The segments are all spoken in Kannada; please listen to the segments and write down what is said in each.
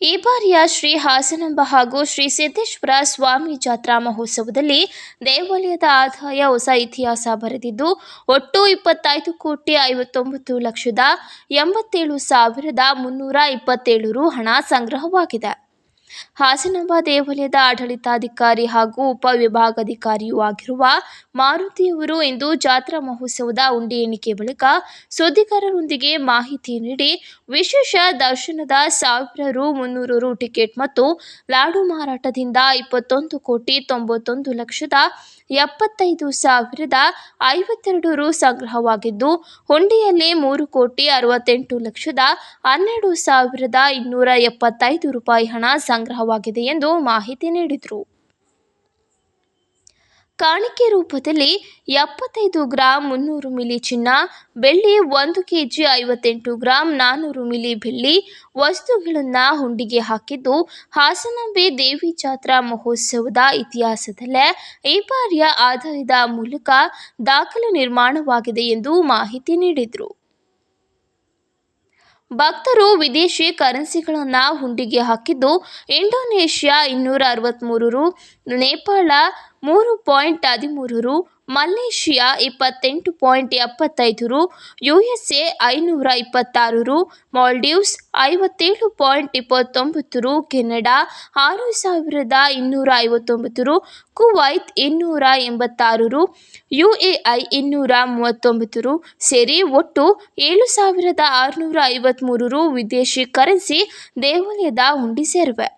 ಈ ಬಾರಿಯ ಶ್ರೀ ಹಾಸನಾಂಬ ಹಾಗೂ ಶ್ರೀ ಸಿದ್ದೇಶ್ವರ ಸ್ವಾಮಿ ಜಾತ್ರಾ ಮಹೋತ್ಸವದಲ್ಲಿ ದೇವಾಲಯದ ಆದಾಯ ಹೊಸ ಇತಿಹಾಸ ಬರೆದಿದ್ದು, ಒಟ್ಟು ಇಪ್ಪತ್ತೈದು ಕೋಟಿ ಐವತ್ತೊಂಬತ್ತು ಲಕ್ಷದ ಎಂಬತ್ತೇಳು ಸಾವಿರದ ಮುನ್ನೂರ ಇಪ್ಪತ್ತೇಳು ರು ಹಣ ಸಂಗ್ರಹವಾಗಿದೆ. ಹಾಸನಾಂಬ ದೇವಾಲಯದ ಆಡಳಿತಾಧಿಕಾರಿ ಹಾಗೂ ಉಪವಿಭಾಗಾಧಿಕಾರಿಯೂ ಆಗಿರುವ ಮಾರುತಿಯವರು ಇಂದು ಜಾತ್ರಾ ಮಹೋತ್ಸವದ ಉಂಡಿ ಎಣಿಕೆ ಬಳಿಕ ಸುದ್ದಿಗಾರರೊಂದಿಗೆ ಮಾಹಿತಿ ನೀಡಿ ವಿಶೇಷ ದರ್ಶನದ ಸಾವಿರ ರು, ಮುನ್ನೂರು ರು ಟಿಕೆಟ್ ಮತ್ತು ಲಾಡು ಮಾರಾಟದಿಂದ ಇಪ್ಪತ್ತೊಂದು ಕೋಟಿ ತೊಂಬತ್ತೊಂದು ಲಕ್ಷದ ಎಪ್ಪತ್ತೈದು ಸಾವಿರದ ಐವತ್ತೆರಡು ರು ಸಂಗ್ರಹವಾಗಿದ್ದು, ಹುಂಡಿಯಲ್ಲಿ ಮೂರು ಕೋಟಿ ಅರವತ್ತೆಂಟು ಲಕ್ಷದ ಹನ್ನೆರಡು ಸಾವಿರದ ಇನ್ನೂರ ಎಪ್ಪತ್ತೈದು ರೂಪಾಯಿ ಹಣ ಸಂಗ್ರಹವಾಗಿದೆ ಎಂದು ಮಾಹಿತಿ ನೀಡಿದರು. ಕಾಣಿಕೆ ರೂಪದಲ್ಲಿ ಎಪ್ಪತ್ತೈದು ಗ್ರಾಂ ಮುನ್ನೂರು ಮಿಲಿ ಚಿನ್ನ, ಬೆಳ್ಳಿ ಒಂದು ಕೆ ಜಿ ಐವತ್ತೆಂಟು ಗ್ರಾಂ ನಾನ್ನೂರು ಮಿಲಿ ಬೆಳ್ಳಿ ವಸ್ತುಗಳನ್ನು ಹುಂಡಿಗೆ ಹಾಕಿದ್ದು ಹಾಸನಾಂಬೆ ದೇವಿ ಜಾತ್ರಾ ಮಹೋತ್ಸವದ ಇತಿಹಾಸದಲ್ಲೇ ಈ ಬಾರಿಯ ಆದಾಯದ ಮೂಲಕ ದಾಖಲೆ ನಿರ್ಮಾಣವಾಗಿದೆ ಎಂದು ಮಾಹಿತಿ ನೀಡಿದರು. ಭಕ್ತರು ವಿದೇಶಿ ಕರೆನ್ಸಿಗಳನ್ನು ಹುಂಡಿಗೆ ಹಾಕಿದ್ದು ಇಂಡೋನೇಷ್ಯಾ ಇನ್ನೂರ ಅರವತ್ತ್ಮೂರು ರು, ನೇಪಾಳ ಮೂರು ಪಾಯಿಂಟ್ ಹದಿಮೂರು ರು, ಮಲೇಷಿಯಾ ಇಪ್ಪತ್ತೆಂಟು ಪಾಯಿಂಟ್ ಎಪ್ಪತ್ತೈದು ರು ಯು ಎಸ್ ಎ ಐನೂರ ಇಪ್ಪತ್ತಾರು ರು, ಮಾಲ್ಡೀವ್ಸ್ ಐವತ್ತೇಳು ಪಾಯಿಂಟ್ ಇಪ್ಪತ್ತೊಂಬತ್ತು ರು, ಕೆನಡಾ ಆರು ಸಾವಿರದ ಇನ್ನೂರ ಐವತ್ತೊಂಬತ್ತು ರು, ಕುವೈತ್ ಇನ್ನೂರ ಎಂಬತ್ತಾರು ರು ಯು ಎ ಐ ಇನ್ನೂರ ಮೂವತ್ತೊಂಬತ್ತು ರು, ಸೇರಿ ಒಟ್ಟು ಏಳು ಸಾವಿರದ ಆರುನೂರ ಐವತ್ತ್ಮೂರು ರು ವಿದೇಶಿ ಕರೆನ್ಸಿ ದೇವಾಲಯದ ಹುಂಡಿ ಸೇರಿವೆ.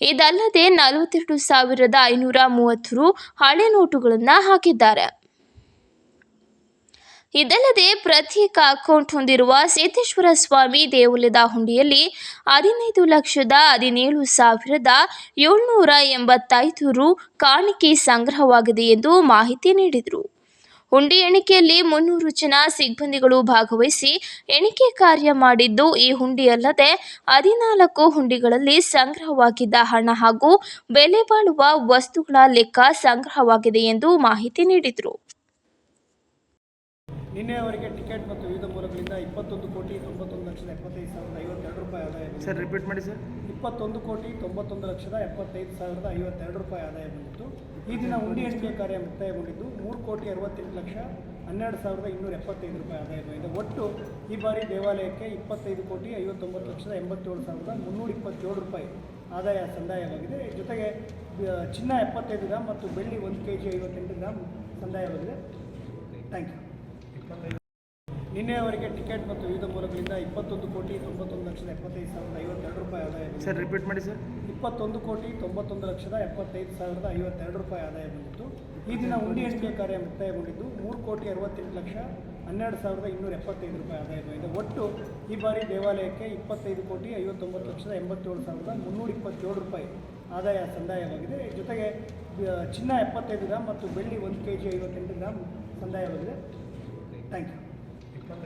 ಇದಲ್ಲದೆ ನಲವತ್ತೆರಡು ಸಾವಿರದ ಐನೂರ ಮೂವತ್ತು ರು ಹಳೆ ನೋಟುಗಳನ್ನು ಹಾಕಿದ್ದಾರೆ. ಇದಲ್ಲದೆ ಪ್ರತ್ಯೇಕ ಅಕೌಂಟ್ ಹೊಂದಿರುವ ಸಿದ್ದೇಶ್ವರ ಸ್ವಾಮಿ ದೇವಾಲಯದ ಹುಂಡಿಯಲ್ಲಿ ಹದಿನೈದು ಲಕ್ಷದ ಹದಿನೇಳು ಸಾವಿರದ ಏಳ್ನೂರ ಎಂಬತ್ತೈದು ರು ಕಾಣಿಕೆ ಸಂಗ್ರಹವಾಗಿದೆ ಎಂದು ಮಾಹಿತಿ ನೀಡಿದರು. ಹುಂಡಿ ಎಣಿಕೆಯಲ್ಲಿ ಮುನ್ನೂರು ಜನ ಸಿಬ್ಬಂದಿಗಳು ಭಾಗವಹಿಸಿ ಎಣಿಕೆ ಕಾರ್ಯ ಮಾಡಿದ್ದು ಈ ಹುಂಡಿಯಲ್ಲದೆ ಹದಿನಾಲ್ಕು ಹುಂಡಿಗಳಲ್ಲಿ ಸಂಗ್ರಹವಾಗಿದ್ದ ಹಣ ಹಾಗೂ ಬೆಲೆ ಬಾಳುವ ವಸ್ತುಗಳ ಲೆಕ್ಕ ಸಂಗ್ರಹವಾಗಿದೆ ಎಂದು ಮಾಹಿತಿ ನೀಡಿದರು. ನಿನ್ನೆವರೆಗೆ ಟಿಕೆಟ್ ಮತ್ತು ವಿವಿಧ ಮೂಲಗಳಿಂದ ಇಪ್ಪತ್ತೊಂದು ಕೋಟಿ ತೊಂಬತ್ತೊಂದು ಲಕ್ಷದ ಎಪ್ಪತ್ತೈದು ಸಾವಿರದ ಐವತ್ತೆರಡು ರೂಪಾಯಿ ಆದಾಯ. ಸರ್ ರಿಪೀಟ್ ಮಾಡಿ ಸರ್. ಇಪ್ಪತ್ತೊಂದು ಕೋಟಿ ತೊಂಬತ್ತೊಂದು ಲಕ್ಷದ ಎಪ್ಪತ್ತೈದು ಸಾವಿರದ ಐವತ್ತೆರಡು ರೂಪಾಯಿ ಆದಾಯ ಬಂದಿತ್ತು. ಈ ದಿನ ಉಂಡಿ ಎಣಿಕೆ ಕಾರ್ಯ ಮುಕ್ತಾಯಗೊಂಡಿದ್ದು ಮೂರು ಕೋಟಿ ಅರವತ್ತೆಂಟು ಲಕ್ಷ ಹನ್ನೆರಡು ಸಾವಿರದ ಇನ್ನೂರ ಎಪ್ಪತ್ತೈದು ರೂಪಾಯಿ ಆದಾಯ ಬಂದಿದೆ. ಒಟ್ಟು ಈ ಬಾರಿ ದೇವಾಲಯಕ್ಕೆ ಇಪ್ಪತ್ತೈದು ಕೋಟಿ ಐವತ್ತೊಂಬತ್ತು ಲಕ್ಷದ ಎಂಬತ್ತೇಳು ಸಾವಿರದ ಮುನ್ನೂರ ಇಪ್ಪತ್ತೇಳು ರೂಪಾಯಿ ಆದಾಯ ಸಂದಾಯವಾಗಿದೆ. ಜೊತೆಗೆ ಆ, ಚಿನ್ನ ಎಪ್ಪತ್ತೈದು ಗ್ರಾಮ್ ಮತ್ತು ಬೆಳ್ಳಿ ಒಂದು ಕೆ ಜಿ ಐವತ್ತೆಂಟು ಗ್ರಾಮ್ ಸಂದಾಯವಾಗಿದೆ. ಥ್ಯಾಂಕ್ ಯು ನಿನ್ನೆಯವರೆಗೆ ಟಿಕೆಟ್ ಮತ್ತು ವಿವಿಧ ಮೂಲಗಳಿಂದ ಇಪ್ಪತ್ತೊಂದು ಕೋಟಿ ತೊಂಬತ್ತೊಂದು ಲಕ್ಷದ ಎಪ್ಪತ್ತೈದು ಸಾವಿರದ ಐವತ್ತೆರಡು ರೂಪಾಯಿ ಆದಾಯ ಸರ್ ರಿಪೀಟ್ ಮಾಡಿ ಸರ್. ಇಪ್ಪತ್ತೊಂದು ಕೋಟಿ ತೊಂಬತ್ತೊಂದು ಲಕ್ಷದ ಎಪ್ಪತ್ತೈದು ಸಾವಿರದ ಐವತ್ತೆರಡು ರೂಪಾಯಿ ಆದಾಯ ಬಂದಿತ್ತು. ಈ ದಿನ ಉಂಡಿ ಎಣಿಕೆ ಕಾರ್ಯ ಮುಕ್ತಾಯಗೊಂಡಿದ್ದು ಮೂರು ಕೋಟಿ ಅರವತ್ತೆಂಟು ಲಕ್ಷ ಹನ್ನೆರಡು ಸಾವಿರದ ಇನ್ನೂರ ಎಪ್ಪತ್ತೈದು ರೂಪಾಯಿ ಆದಾಯ ಬಂದಿದೆ. ಒಟ್ಟು ಈ ಬಾರಿ ದೇವಾಲಯಕ್ಕೆ ಇಪ್ಪತ್ತೈದು ಕೋಟಿ ಐವತ್ತೊಂಬತ್ತು ಲಕ್ಷದ ಎಂಬತ್ತೇಳು ಸಾವಿರದ ಮುನ್ನೂರ ಇಪ್ಪತ್ತೇಳು ರೂಪಾಯಿ ಆದಾಯ ಸಂದಾಯವಾಗಿದೆ. ಜೊತೆಗೆ ಚಿನ್ನ ಎಪ್ಪತ್ತೈದು ಗ್ರಾಮ್ ಮತ್ತು ಬೆಳ್ಳಿ ಒಂದು ಕೆ ಜಿ ಐವತ್ತೆಂಟು ಗ್ರಾಮ್ ಸಂದಾಯವಾಗಿದೆ. Thank you mm-hmm